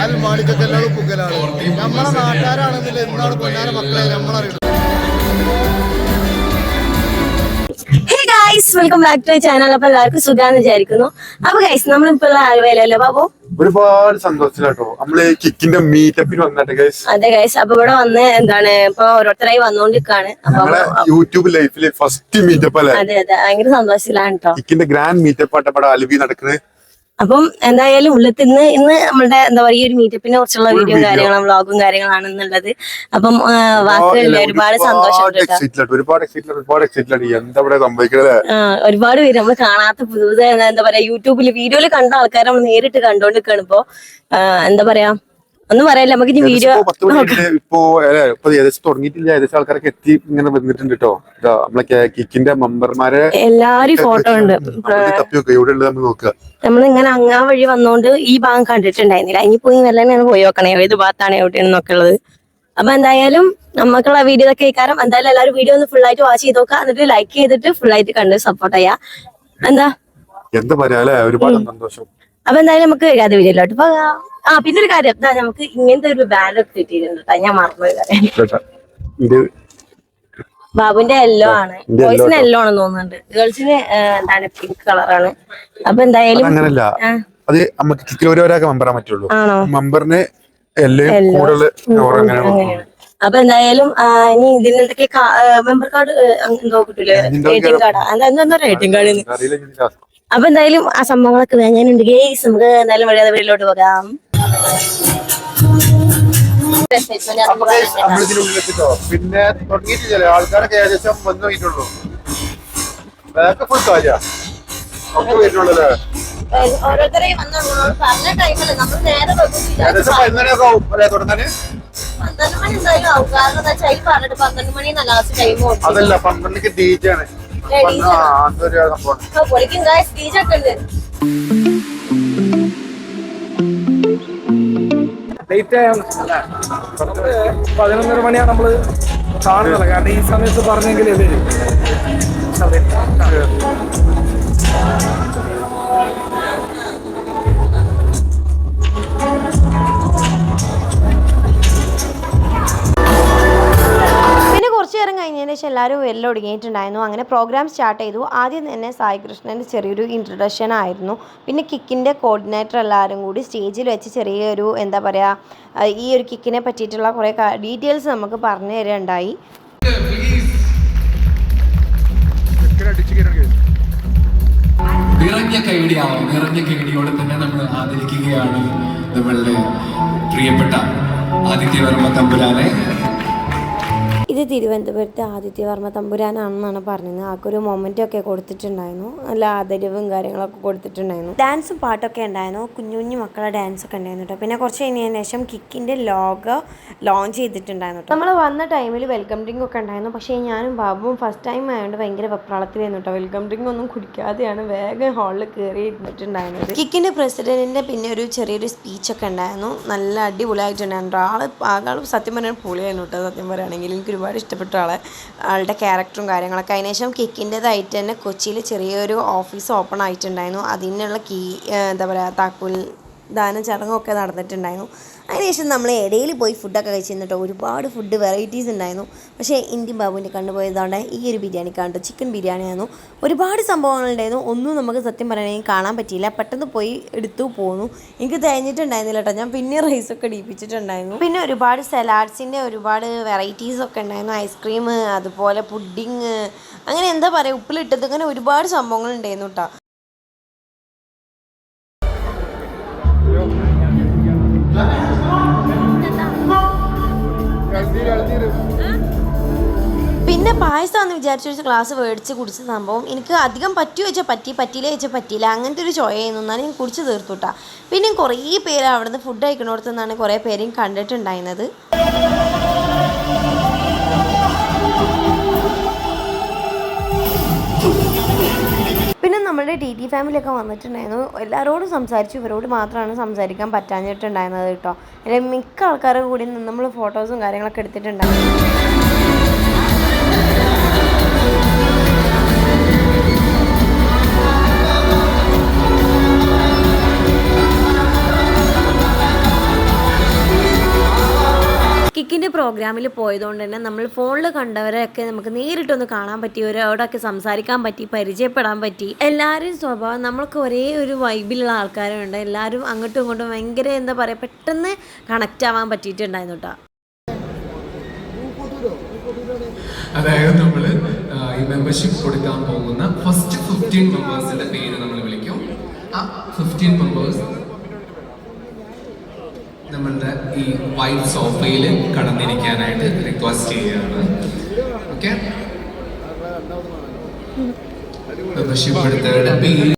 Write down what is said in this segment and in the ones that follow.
മാണിക്കല്ലാതെ പുകലാണ് നമ്മളെ നാട്ടുകാരാണെന്നില്ല എന്താണ് പൊന്നാന മക്കളെ നമ്മളറിയണം. Hey guys welcome back to channel അപ്പൊ എല്ലാവർക്കും സുഖാന്ന് വിചാരിക്കുന്നു. അപ്പൊ ഗൈസ് നമ്മളിപ്പോ ആലുവയിലല്ലോ ബാബു? ഒരുപാട് സന്തോഷത്തിലാട്ടോ. നമ്മൾ കിക്കിന്റെ മീറ്റപ്പിൽ വന്നിട്ട് ഗൈസ് അതെ ഗൈസ് അപ്പൊ ഇവിടെ വന്ന് എന്താണ് ഇപ്പൊ ഓരോരുത്തരായി വന്നോണ്ടിരിക്കാണ്. യൂട്യൂബ് ലൈഫിലെ ഫസ്റ്റ് മീറ്റപ്പ് അല്ലേ? അതെ അതെ. ഭയങ്കര സന്തോഷത്തിലാണ് കേട്ടോ കിക്കിന്റെ ഗ്രാൻഡ് മീറ്റപ്പ് ആയിട്ട് ഇവിടെ അലുവി നടക്കുന്നത് അപ്പം എന്തായാലും ഉള്ളത്തിൽ ഇന്ന് ഇന്ന് നമ്മുടെ എന്താ പറയുക ഒരു മീറ്റപ്പിനെ കുറിച്ചുള്ള വീഡിയോ. കാര്യങ്ങളും വ്ളോഗും കാര്യങ്ങളാണെന്നുള്ളത് അപ്പം ആ, വാക്കുകളില്ല ഒരുപാട് സന്തോഷം ഒരുപാട് പേര് നമ്മൾ കാണാത്ത പുതുതായ എന്താ പറയാ യൂട്യൂബിൽ വീഡിയോയിൽ കണ്ട ആൾക്കാരെ നമ്മൾ നേരിട്ട് കണ്ടോണ്ട് നിൽക്കണിപ്പോ എന്താ പറയാ ഒന്നും പറയല്ല നമുക്ക് ഇനി വീഡിയോ ഇപ്പൊ ഏകദേശം തുടങ്ങിയിട്ടില്ല. ഏകദേശം ആൾക്കാരൊക്കെ എത്തി ഇങ്ങനെ വന്നിട്ടുണ്ട് കേട്ടോ നമ്മളെ കിക്കിന്റെ മെമ്പർമാരെ എല്ലാരും ഫോട്ടോ ഉണ്ട്. നമ്മൾ ഇങ്ങനെ അങ്ങാ വഴി വന്നോണ്ട് ഈ ഭാഗം കണ്ടിട്ടുണ്ടായിരുന്നില്ല. ഇനി പോയി നല്ല തന്നെ പോയി നോക്കണേ. ഏത് ഭാഗത്താണ് എവിടെയാണെന്നൊക്കെ ഉള്ളത്. അപ്പൊ എന്തായാലും നമുക്കുള്ള വീഡിയോ ഒക്കെ കേൾക്കാറും എന്തായാലും എല്ലാവരും വീഡിയോ ഒന്ന് ഫുൾ ആയിട്ട് വാച്ച് ചെയ്ത് നോക്കുക. എന്നിട്ട് ലൈക്ക് ചെയ്തിട്ട് ഫുൾ ആയിട്ട് കണ്ട് സപ്പോർട്ട് ചെയ്യാ എന്താ? എന്താ പറയാ ഒരുപാട് സന്തോഷം. അപ്പൊ എന്തായാലും നമുക്ക് വരാതെ വീഡിയോയിലോട്ട് പോകാം. ആ പിന്നെ ഒരു കാര്യം. എന്താ നമുക്ക് ഇങ്ങനത്തെ ഒരു ബാലൊക്കെ കിട്ടിയിട്ടുണ്ട് ട്ടോ. ഞാൻ മറന്നു ബാബുവിന്റെ യെല്ലോ ആണ്. ബോയ്സിന് യെല്ലോ ആണെന്ന് തോന്നുന്നുണ്ട്. ഗേൾസിന് എന്താണ് പിങ്ക് കളറാണ് അപ്പൊ എന്തായാലും അങ്ങനല്ല അത് നമുക്ക് ഒരാൾക്ക് മെമ്പറാൻ പറ്റുള്ളൂ. മെമ്പറിന് അപ്പൊ എന്തായാലും ഇനി ഇതിനൊക്കെ മെമ്പർ കാർഡ് എന്തോ കിട്ടൂലേ? ഇതിന്റെ എ ടി എം കാർഡ് എന്താ എ ടി എം കാർഡ്. അപ്പൊ എന്തായാലും ആ സംഭവങ്ങളൊക്കെ വേങ്ങാനുണ്ട് ഗേസ് നമുക്ക് എന്തായാലും വഴിയാതെ വീട്ടിലോട്ട് പോകാം. എത്തിട്ടോ. പിന്നെ തുടങ്ങിയിട്ടില്ല ആൾക്കാരൊക്കെ ഏകദേശം വന്നു നോക്കിയിട്ടുള്ളൂ ബാക്ക് ഫുൾ കാര്യ. ഒക്കെ വരുന്നുള്ളൂ ഓരോരുത്തരെ പറഞ്ഞ ടൈമിൽ നമ്മൾ നേരെ ഏകദേശം പതിനൊന്നരയൊക്കെ ആവും അല്ലെ തുടങ്ങാന്? പന്ത്രണ്ട് മണി എന്തായാലും ആവും. കാരണം എന്താ വെച്ചാൽ അതിൽ പറഞ്ഞിട്ട് പന്ത്രണ്ട് മണി ലാസ്റ്റ് ടൈം അതല്ല പന്ത്രണ്ടിക്ക് ഡീജാണ് സംഭവമാണ് പൊളിക്കും ഉണ്ട്. ലേറ്റ് ആയാണ് പതിനൊന്നര മണിയാണ് നമ്മൾ കാണുന്നത്. കാരണം ഈ സമയത്ത് പറഞ്ഞെങ്കിലേ വരും. എല്ലാവരും ഒടുങ്ങിയിട്ടുണ്ടായിരുന്നു അങ്ങനെ പ്രോഗ്രാം സ്റ്റാർട്ട് ചെയ്തു. ആദ്യം തന്നെ സായി കൃഷ്ണന്റെ ചെറിയൊരു ഇൻട്രൊഡക്ഷൻ ആയിരുന്നു. പിന്നെ കിക്കിന്റെ കോർഡിനേറ്റർ എല്ലാവരും കൂടി സ്റ്റേജിൽ വെച്ച് ചെറിയൊരു എന്താ പറയുക ഈ ഒരു കിക്കിനെ പറ്റിയിട്ടുള്ള കുറേ ഡീറ്റെയിൽസ് നമുക്ക് പറഞ്ഞു തരുകയുണ്ടായി നിറഞ്ഞ കൈടിയാവും നിറഞ്ഞ കൈടിയോടെ തന്നെ നമ്മൾ ആദരിക്കുകയാണ് നമ്മളുടെ പ്രിയപ്പെട്ട ആദിത്യവർമ്മ തമ്പുരാനെ. ഇത് തിരുവനന്തപുരത്തെ ആദിത്യവർമ്മ തമ്പുരാനാണെന്നാണ് പറഞ്ഞത്. ആൾക്കൊരു മൊമെന്റ് ഒക്കെ കൊടുത്തിട്ടുണ്ടായിരുന്നു. നല്ല ആദരവും കാര്യങ്ങളൊക്കെ കൊടുത്തിട്ടുണ്ടായിരുന്നു. ഡാൻസും പാട്ടൊക്കെ ഉണ്ടായിരുന്നു. കുഞ്ഞു കുഞ്ഞു മക്കളെ ഡാൻസ് ഒക്കെ ഉണ്ടായിരുന്നു കേട്ടോ പിന്നെ കുറച്ച് കഴിഞ്ഞതിന് ശേഷം കിക്കിന്റെ ലോഗോ ലോഞ്ച് ചെയ്തിട്ടുണ്ടായിരുന്നു കേട്ടോ നമ്മൾ വന്ന ടൈമിൽ വെൽക്കം ഡ്രിങ്ക് ഒക്കെ ഉണ്ടായിരുന്നു. പക്ഷേ ഞാനും ബാബുവും ഫസ്റ്റ് ടൈം ആയതുകൊണ്ട് ഭയങ്കര വെപ്രാളത്തിലായിരുന്നു കേട്ടോ വെൽക്കം ഡ്രിങ്ക് ഒന്നും കുടിക്കാതെയാണ് വേഗം ഹാളിൽ കയറി ഇരുന്നിട്ടുണ്ടായിരുന്നത്. കിക്കിന്റെ പ്രസിഡന്റിന്റെ പിന്നെ ഒരു ചെറിയൊരു സ്പീച്ച് ഒക്കെ ഉണ്ടായിരുന്നു. നല്ല അടിപൊളിയായിട്ടുണ്ടായിരുന്നു ആൾ ആകാളും സത്യം പറഞ്ഞാൽ പൊളിയായിരുന്നു കേട്ടോ സത്യം പറയുകയാണെങ്കിൽ എനിക്ക് ഒരുപാട് ഇഷ്ടപ്പെട്ട ആളെ. ആളുടെ ക്യാരക്ടറും കാര്യങ്ങളൊക്കെ. അതിനുശേഷം കിക്കിന്റെതായിട്ട് തന്നെ കൊച്ചിയിൽ ചെറിയൊരു ഓഫീസ് ഓപ്പൺ ആയിട്ടുണ്ടായിരുന്നു. അതിനുള്ള കീ എന്താ പറയുക താക്കോൽ ദാന ചടങ്ങൊക്കെ നടന്നിട്ടുണ്ടായിരുന്നു. അതിനുശേഷം നമ്മൾ ഇടയിൽ പോയി ഫുഡൊക്കെ കഴിച്ചിരുന്നിട്ടോ ഒരുപാട് ഫുഡ് വെറൈറ്റീസ് ഉണ്ടായിരുന്നു. പക്ഷേ ഇന്ത്യൻ ബാബുവിന്റെ കണ്ടുപോയതുകൊണ്ട് ഈ ഒരു ബിരിയാണി കണ്ടു. ചിക്കൻ ബിരിയാണി ആയിരുന്നു. ഒരുപാട് സംഭവങ്ങളുണ്ടായിരുന്നു ഒന്നും നമുക്ക് സത്യം പറയണമെങ്കിൽ കാണാൻ പറ്റിയില്ല. പെട്ടെന്ന് പോയി എടുത്തു പോന്നു. എനിക്ക് തേഞ്ഞിട്ടുണ്ടായിരുന്നില്ല കേട്ടോ. ഞാൻ പിന്നെ റൈസൊക്കെ ഇടിപ്പിച്ചിട്ടുണ്ടായിരുന്നു. പിന്നെ ഒരുപാട് സലാഡ്സിന്റെ ഒരുപാട് വെറൈറ്റീസ് ഒക്കെ ഉണ്ടായിരുന്നു. ഐസ്ക്രീം അതുപോലെ പുഡിങ് അങ്ങനെ എന്താ പറയുക ഉപ്പിലിട്ടത്. അങ്ങനെ ഒരുപാട് സംഭവങ്ങൾ ഉണ്ടായിരുന്നു കേട്ടോ. പിന്നെ പായസമാണെന്ന് വിചാരിച്ച ഒരു ഗ്ലാസ് മേടിച്ച് കുടിച്ച സംഭവം എനിക്ക് അധികം പറ്റുമോ ചോദിച്ചാൽ പറ്റി പറ്റിയില്ല ചോദിച്ചാൽ പറ്റിയില്ല. അങ്ങനത്തെ ഒരു ചോയായിരുന്നു എന്നാലും ഞാൻ കുടിച്ച് തീർത്തുട്ടാ പിന്നെ കുറേ പേര് അവിടുന്ന് ഫുഡ് കഴിക്കണോടത്ത് നിന്നാണ് കുറേ പേരെയും കണ്ടിട്ടുണ്ടായിരുന്നത്. പിന്നെ നമ്മുടെ ടി ടി ഫാമിലിയൊക്കെ വന്നിട്ടുണ്ടായിരുന്നു. എല്ലാവരോടും സംസാരിച്ചു. ഇവരോട് മാത്രമാണ് സംസാരിക്കാൻ പറ്റാഞ്ഞിട്ടുണ്ടായിരുന്നത് കേട്ടോ അല്ലെങ്കിൽ മിക്ക ആൾക്കാരുടെ കൂടി നമ്മൾ ഫോട്ടോസും കാര്യങ്ങളൊക്കെ എടുത്തിട്ടുണ്ടായിരുന്നു. കിക്കിന്റെ പ്രോഗ്രാമിൽ പോയതുകൊണ്ട് തന്നെ നമ്മൾ ഫോണിൽ കണ്ടവരെയൊക്കെ നമുക്ക് നേരിട്ടൊന്ന് കാണാൻ പറ്റി അവരോടൊക്കെ സംസാരിക്കാൻ പറ്റി പരിചയപ്പെടാൻ പറ്റി. എല്ലാവരും സ്വഭാവം നമ്മൾക്ക് ഒരേ ഒരു വൈബിലുള്ള ആൾക്കാരുണ്ട്. എല്ലാവരും അങ്ങോട്ടും ഇങ്ങോട്ടും ഭയങ്കര എന്താ പറയുക പെട്ടെന്ന് കണക്റ്റ് ആവാൻ പറ്റിയിട്ടുണ്ടായിരുന്നു കേട്ടോ അതായത് നമ്മൾ ഈ മെമ്പർഷിപ്പ് കൊടുക്കാൻ പോകുന്ന ഫസ്റ്റ് ഫിഫ്റ്റീൻ മെമ്പേഴ്സിന്റെ പേര് നമ്മൾ വിളിക്കും. ആ ഫിഫ്റ്റീൻ മെമ്പേഴ്സ് നമ്മളുടെ ഈ വൈറ്റ് സോഫയിൽ കടന്നിരിക്കാനായിട്ട് റിക്വസ്റ്റ് ചെയ്യുകയാണ്. ഓക്കെ മെമ്പർഷിപ്പ് എടുത്തവരുടെ പേര്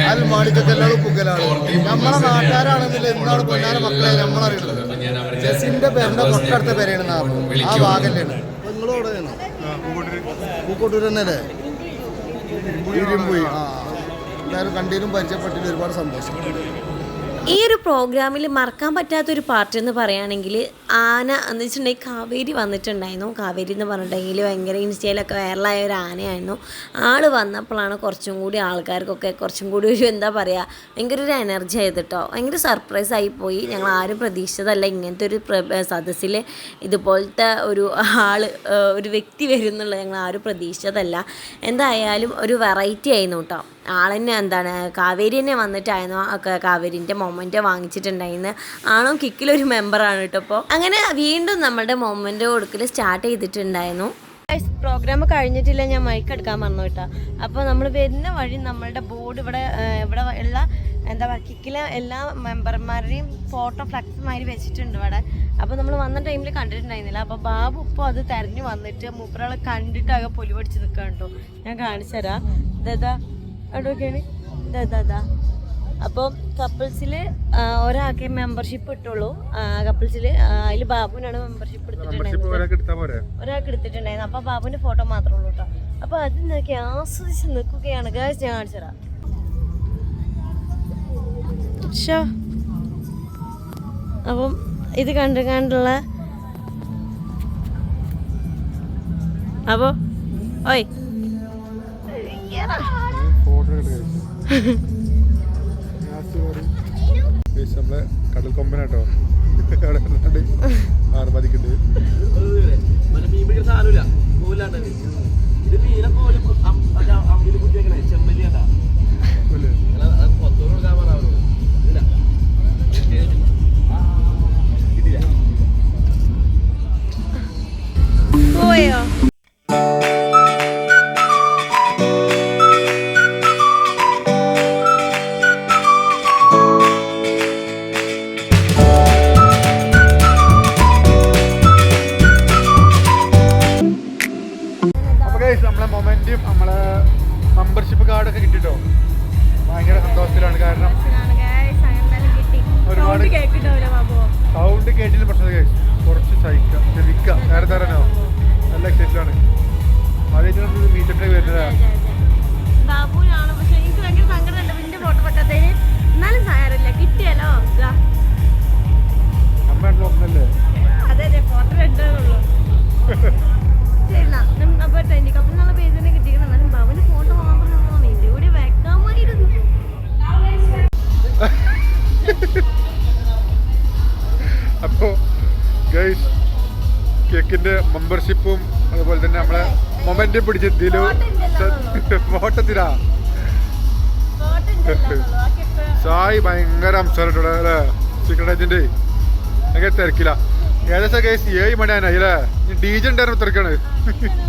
എല്ലാവരും പുകലാണ് നമ്മളെ നാട്ടുകാരാണെന്നില്ല. എന്താണ് പൊന്നാര മക്കളെ? നമ്മളറിയുന്നത് ജസിന്റെ തൊട്ടടുത്ത പേരാണ് ആ ഭാഗല്ലാണ് നിങ്ങളോടെയാണോ പൂക്കോട്ടൂർ തന്നെ അല്ലേ പോയി ആ. എല്ലാവരും കണ്ടീരും പരിചയപ്പെട്ടതിലും ഒരുപാട് സന്തോഷം. ഈ ഒരു പ്രോഗ്രാമിൽ മറക്കാൻ പറ്റാത്തൊരു പാർട്ട് എന്ന് പറയുകയാണെങ്കിൽ ആന എന്ന് വെച്ചിട്ടുണ്ടെങ്കിൽ കാവേരി വന്നിട്ടുണ്ടായിരുന്നു. കാവേരി എന്ന് പറഞ്ഞിട്ടുണ്ടെങ്കിൽ ഭയങ്കര ഇൻസ്റ്റയിലൊക്കെ വൈറലായ ഒരു ആനയായിരുന്നു. ആൾ വന്നപ്പോഴാണ് കുറച്ചും കൂടി ആൾക്കാർക്കൊക്കെ കുറച്ചും കൂടി ഒരു എന്താ പറയുക ഭയങ്കര ഒരു എനർജി ആയത് കേട്ടോ ഭയങ്കര സർപ്രൈസ് ആയിപ്പോയി ഞങ്ങൾ ആരും പ്രതീക്ഷിച്ചതല്ല ഇങ്ങനത്തെ ഒരു സദസ്സിൽ ഇതുപോലത്തെ ഒരു ആൾ ഒരു വ്യക്തി വരും എന്നുള്ളത് ഞങ്ങൾ ആരും പ്രതീക്ഷിച്ചതല്ല. എന്തായാലും ഒരു വെറൈറ്റി ആയിരുന്നു കേട്ടോ ആളെന്നെ എന്താണ് കാവേരി തന്നെ വന്നിട്ടായിരുന്നു കാവേരിന്റെ മൊമെന്റ് വാങ്ങിച്ചിട്ടുണ്ടായിരുന്നു. ആളും കിക്കിലൊരു മെമ്പറാണ് കേട്ടോ അപ്പോൾ അങ്ങനെ വീണ്ടും നമ്മളുടെ മൊമെന്റ് കൊടുക്കൽ സ്റ്റാർട്ട് ചെയ്തിട്ടുണ്ടായിരുന്നു. പ്രോഗ്രാം കഴിഞ്ഞിട്ടില്ല ഞാൻ മൈക്ക് എടുക്കാൻ മറന്നു കേട്ടോ അപ്പോൾ നമ്മൾ വരുന്ന വഴി നമ്മളുടെ ബോർഡ് ഇവിടെ ഇവിടെ ഉള്ള എന്താ പറയുക കിക്കിലെ എല്ലാ മെമ്പർമാരുടെയും ഫോട്ടോ ഫ്ലക്സ് മാതിരി വെച്ചിട്ടുണ്ട് ഇവിടെ. അപ്പോൾ നമ്മൾ വന്ന ടൈമിൽ കണ്ടിട്ടുണ്ടായിരുന്നില്ല. അപ്പോൾ ബാബു ഇപ്പോൾ അത് തെരഞ്ഞു വന്നിട്ട് മൂപ്പരാളെ കണ്ടിട്ടാകെ പൊലി പഠിച്ച് നിൽക്കാൻ കേട്ടോ ഞാൻ കാണിച്ചു തരാം. ഇതാ എവിടെയൊക്കെയാണ് ഇതാ ഇതാ ഇതാ അപ്പോൾ കപ്പിൾസിൽ ഒരാൾക്ക് മെമ്പർഷിപ്പ് ഇട്ടുള്ളൂ. കപ്പിൾസിൽ അതിൽ ബാബുവിനാണ് മെമ്പർഷിപ്പ് എടുത്തിട്ടുണ്ടായിരുന്നത്. ഒരാൾക്ക് എടുത്തിട്ടുണ്ടായിരുന്നു. അപ്പൊ ബാബുവിന്റെ ഫോട്ടോ മാത്രമേ ഉള്ളൂ കേട്ടോ അപ്പൊ അത് നോക്കി ആസ്വദിച്ച് നിൽക്കുകയാണ്. ഗായ്സ് ഞാൻ കാണിച്ചതാ അപ്പം ഇത് കണ്ടു കണ്ടുള്ള അപ്പോ ഓയ്. നമ്മളെ കടൽ കൊമ്പനാട്ടോ. അവിടെ ആർമതിക്കുണ്ട് പോയോ? കിട്ടിട്ടോ? ഭയങ്കര സന്തോഷത്തിലാണ്. കാരണം ഒരുപാട് സൗണ്ട് കേട്ടില്ല പ്രശ്നം കുറച്ച് സഹിക്കാം. ക്ഷമിക്കാം നേരെ തരാനോ നല്ല എക്സൈറ്റഡാണ് ആദ്യമായിട്ട് നമ്മൾ മീറ്റപ്പിലേക്ക് വരുന്നതാണ് ബാബുവിനാണ്. പക്ഷെ എനിക്ക് ഭയങ്കര സങ്കടമുണ്ട്. പിന്നെ ഫോട്ടോ പറ്റാത്തതിന് എന്നാലും സാരമില്ല. കിട്ടിയല്ലോ മൊമെന്റും ഫോട്ടോ ഉണ്ടല്ലോ ബാക്കിയൊക്കെ സായി ഭയങ്കര സംസാരിട്ടോ അല്ലേ? സീക്രട്ട് ഏജന്റ് ഭയങ്കര തിരക്കില്ല ഏകദേശം കേസ് ഏഴ് മണിയാനായി അല്ലേ? ഡി ജെ ഉണ്ടായിരുന്നു തിരക്കാണ്.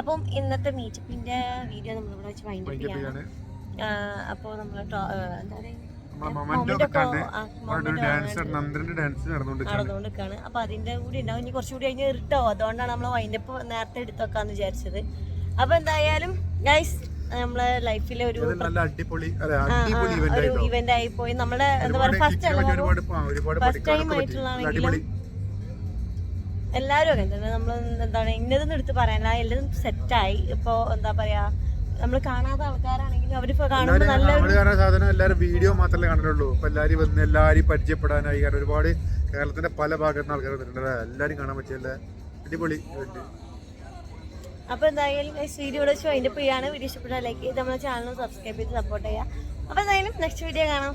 അപ്പം ഇന്നത്തെ മീറ്റപ്പിന്റെ വീഡിയോ നമ്മളിവിടെ വെച്ച് വൈൻഡ് അപ്പ് ചെയ്യാണ്. അപ്പോ നമ്മൾ എന്താ പറയുക നടന്നുകൊണ്ടിരിക്കുകയാണ് അപ്പൊ അതിന്റെ കൂടി ഉണ്ടാവും. ഇനി കുറച്ചുകൂടി കഴിഞ്ഞ് ഇരുട്ടാവും അതുകൊണ്ടാണ് നമ്മൾ വൈൻഡപ്പ് നേരത്തെ എടുത്തൊക്കാന്ന് വിചാരിച്ചത്. അപ്പൊ എന്തായാലും ഗൈസ് നമ്മളെ ലൈഫിലെ ഒരു അടിപൊളി ഇവന്റ് ഒരു ആയിട്ടോ? ഇവന്റ് ആയി പോയി. നമ്മളെ എന്താ ഒരുപാട് പറയാ ഫസ്റ്റ് ഫസ്റ്റ് ടൈം ആയിട്ടുള്ളതാണെങ്കിലും എല്ലാവരും അങ്ങനെ തന്നെ. നമ്മൾ എന്താണ് ഇന്നതെന്ന് എടുത്ത് പറയാനില്ല. എല്ലാം സെറ്റായി. ഇപ്പോ എന്താ പറയാ നമ്മൾ കാണാത്ത ആൾക്കാരാണെങ്കിലും അവരിപ്പോ കാണുമ്പോൾ എല്ലാരും നല്ല കാണുന്ന സാധനം എല്ലാവരും വീഡിയോ മാത്രമേ കണ്ടിട്ടുള്ളൂ ഇപ്പൊ എല്ലാരും വന്ന് എല്ലാരും പരിചയപ്പെടാനായി. കാരണം ഒരുപാട് കേരളത്തിന്റെ പല ഭാഗത്തുനിന്ന് ആൾക്കാർ വന്നിട്ടുണ്ട്? എല്ലാരും കാണാൻ പറ്റിയല്ല? അടിപൊളി അപ്പോൾ അപ്പൊ എന്തായാലും വീഡിയോ ഇവിടെ വെച്ച് അതിന്റെ പ്രിയാണ് വീഡിയോ ഇഷ്ടപ്പെട്ടാൽ ലൈക്ക് ചെയ്ത് നമ്മുടെ ചാനൽ സബ്സ്ക്രൈബ് ചെയ്ത് സപ്പോർട്ട് ചെയ്യുക. അപ്പൊ എന്തായാലും നെക്സ്റ്റ് വീഡിയോ കാണാം.